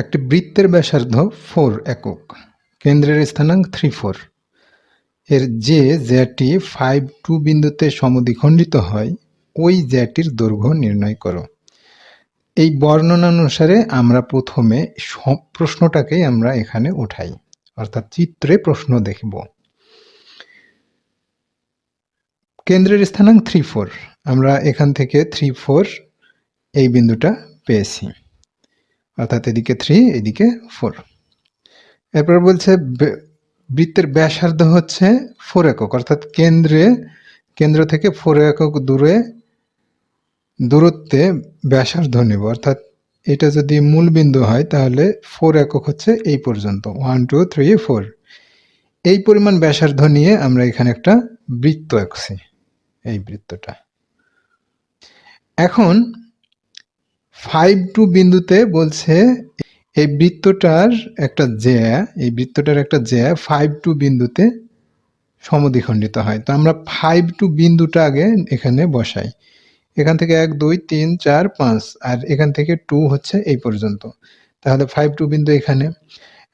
একটি বৃত্তের ব্যাসার্ধ ফোর একক। কেন্দ্রের স্থানাঙ্ক থ্রি ফোর এর যে জ্যাটি ফাইভ টু বিন্দুতে সমদ্বিখণ্ডিত হয়, ওই জ্যাটির দৈর্ঘ্য নির্ণয় করো। এই বর্ণনা অনুসারে আমরা প্রথমে প্রশ্নটাকেই আমরা এখানে উঠাই, অর্থাৎ চিত্রে প্রশ্ন দেখব। কেন্দ্রের স্থানাঙ্ক থ্রি ফোর আমরা এখান থেকে থ্রি ফোর এই বিন্দুটা পেয়েছি। অর্থাৎ এদিকে থ্রি এদিকে ফোর এরপর বলছে বৃত্তের ব্যাসার্ধ হচ্ছে ফোর একক, অর্থাৎ কেন্দ্রে, কেন্দ্র থেকে ফোর একক দূরে দূরত্বে ব্যাসার্ধ নেব। অর্থাৎ এটা যদি মূল বিন্দু হয়, তাহলে ফোর একক হচ্ছে এই পর্যন্ত। ওয়ান টু থ্রি ফোর এই পরিমাণ ব্যাসার্ধ নিয়ে আমরা এখানে একটা বৃত্ত আঁকছি, এই বৃত্তটা। এখন ফাইভ টু বিন্দুতে বলছে এই বৃত্তটার একটা জ্যা, এই বৃত্তটার একটা জ্যা ফাইভ টু বিন্দুতে সমদ্বিখণ্ডিত হয়। তো আমরা ফাইভ টু বিন্দুটা আগে এখানে বসাই। এখান থেকে এক, দুই, তিন, চার, পাঁচ, আর এখান থেকে টু হচ্ছে এই পর্যন্ত। তাহলে ফাইভ টু বিন্দু এখানে।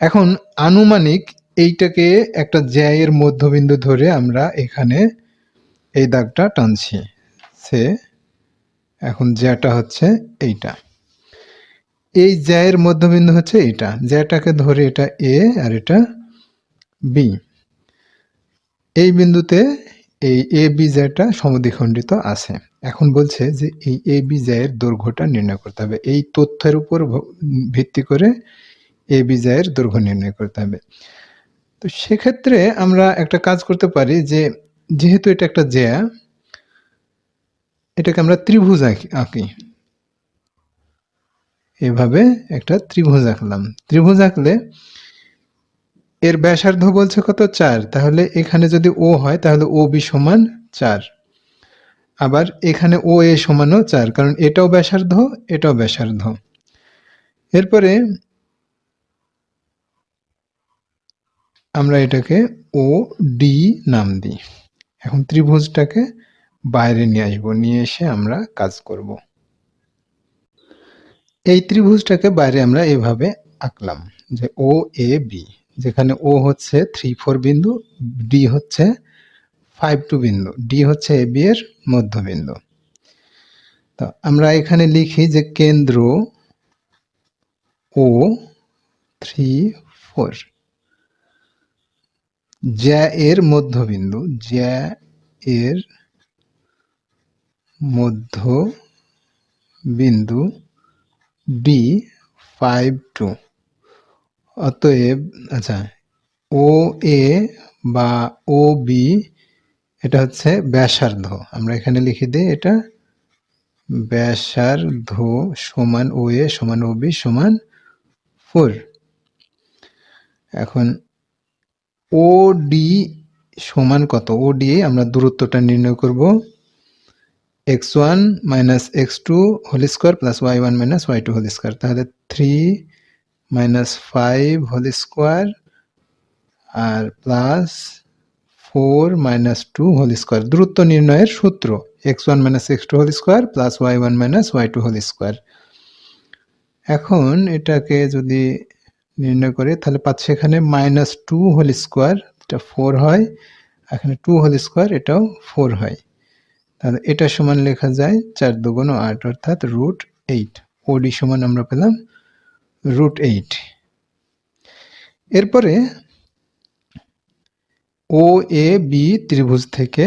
এখন আনুমানিক এইটাকে একটা জ্যায়ের মধ্যবিন্দু ধরে আমরা এখানে এই দাগটা টানছি। সে এখন জ্যাটা হচ্ছে এইটা। এই জ্যায়ের মধ্যবিন্দু হচ্ছে এটা জ্যাটাকে ধরে এটা এ আর এটা বি। এই বিন্দুতে এই এ বি জ্যাটা সমদ্বিখণ্ডিত আছে। এখন বলছে যে এই এ বি জ্যায়ের দৈর্ঘ্যটা নির্ণয় করতে হবে। এই তথ্যের উপর ভিত্তি করে এ বি জ্যায়ের দৈর্ঘ্য নির্ণয় করতে হবে। তো সেক্ষেত্রে আমরা একটা কাজ করতে পারি যে যেহেতু এটা একটা জ্যা এটাকে আমরা ত্রিভুজ আঁকি এভাবে একটা ত্রিভুজ আঁকলাম। ত্রিভুজ আঁকলে এর ব্যাসার্ধ বলছে কত? চার। তাহলে এখানে যদি ও হয়, তাহলে ও বি সমান চার। আবার এখানে ও এ সমানও চার, কারণ এটাও ব্যাসার্ধ এটাও ব্যাসার্ধ। এরপরে আমরা এটাকে ও ডি নাম দিই। এখন ত্রিভুজটাকে বাইরে নিয়ে আসব, নিয়ে এসে আমরা কাজ করব। এই ত্রিভুজটাকে বাইরে আমরা এভাবে আঁকলাম, যে ও এ বি যেখানে ও হচ্ছে থ্রি ফোর বিন্দু ডি হচ্ছে ফাইভ টু বিন্দু ডি হচ্ছে এ বি এর মধ্যবিন্দু। তো আমরা এখানে লিখি যে কেন্দ্র ও থ্রি ফোর জ্যা এর মধ্যবিন্দু, জ্যা এর মধ্য বিন্দু ডি ফাইভ টু অতএব আচ্ছা ও এ বা ও বি এটা হচ্ছে ব্যাসার্ধ। আমরা এখানে লিখে দিই এটা ব্যাসার্ধ সমান ও এ সমান ও বি সমান ফোর এখন ও ডি সমান কত? ও ডি আমরা দূরত্বটা নির্ণয় করব। X one minus x two whole square plus y one minus y two whole square তাহলে three minus five whole square আর plus four minus two whole square দূরত্ব নির্ণয়ের সূত্র x one minus x two whole square plus y one minus y two whole square এখন এটাকে যদি নির্ণয় করে, তাহলে পাচ্ছে এখানে মাইনাস টু হোল স্কোয়ার এটা ফোর হয়। এখানে টু হোল স্কোয়ার এটাও ফোর হয়। তাহলে এটা সমান লেখা যায় চার দুগুণ আট, অর্থাৎ রুট এইট ওডি সমান আমরা পেলাম রুট এইট এরপরে ও এ বি ত্রিভুজ থেকে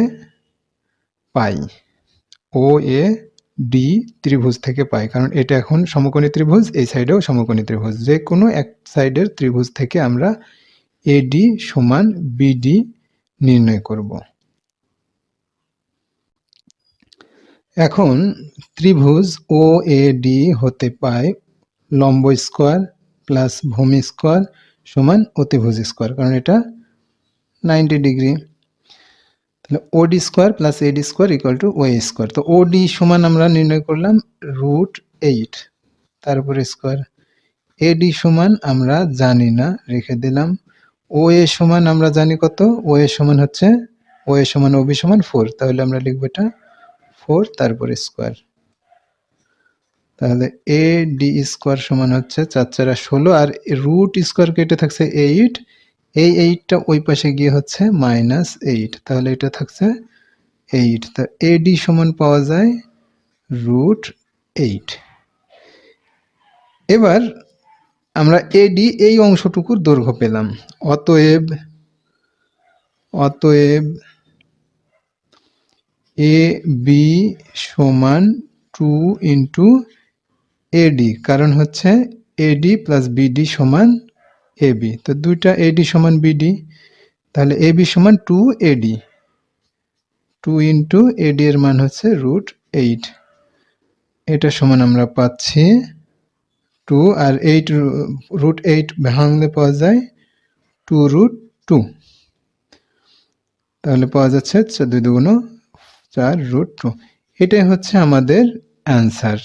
পাই। ও এ ডি ত্রিভুজ থেকে পাই, কারণ এটা এখন সমকোণী ত্রিভুজ, এই সাইডেও সমকোণী ত্রিভুজ। যে কোনো এক সাইডের ত্রিভুজ থেকে আমরা এডি সমান বিডি নির্ণয় করব। এখন ত্রিভুজ ও এ ডি হতে পায় লম্ব স্কোয়ার প্লাস ভূমি স্কোয়ার সমান অতিভুজ স্কোয়ার, কারণ এটা নাইনটি ডিগ্রি। তাহলে OD square plus AD square equal to OA square. তো ওডি সমান আমরা নির্ণয় করলাম রুট এইট তারপরে স্কোয়ার। এডি সমান আমরা জানি না, রেখে দিলাম। ও এ সমান আমরা জানি কত? ও এ সমান হচ্ছে ও এ সমান ওবি সমান ফোর তাহলে আমরা লিখব এটা ফোর, তারপরে স্কোয়ার। তাহলে এ ডি স্কোয়ার সমান হচ্ছে চার চারা ষোলো, আর রুট স্কোয়ার কেটে থাকছে এইট। এই এইটটা ওই পাশে গিয়ে হচ্ছে মাইনাস এইট, তাহলে এটা থাকছে এইট। তা এডি সমান পাওয়া যায় রুট এইট। এবার আমরা এডি এই অংশটুকুর দৈর্ঘ্য পেলাম। অতএব অতএব এ বি সমান টু ইন্টু এডি কারণ হচ্ছে এডি প্লাস বিডি সমান এবি তো দুইটা এডি সমান বিডি তাহলে এবি সমান two AD two into AD এর মান হচ্ছে রুট এইট এটা সমান আমরা পাচ্ছি টু আর এইট রুট এইট ভাঙলে পাওয়া যায় টু রুট টু তাহলে পাওয়া যাচ্ছে দুই দুগুণ চার রুট টু এটাই হচ্ছে আমাদের অ্যান্সার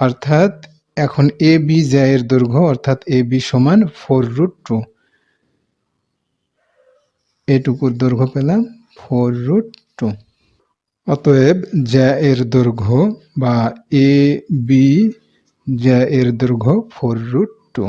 অর্থাৎ এখন এ বি এর দৈর্ঘ্য, অর্থাৎ এ বি সমান ফোর রুট টু এটুকুর দৈর্ঘ্য পেলাম ফোর রুট টু অতএব জ্যা এর দৈর্ঘ্য বা এ বি জ্যা এর দৈর্ঘ্য ফোর রুট টু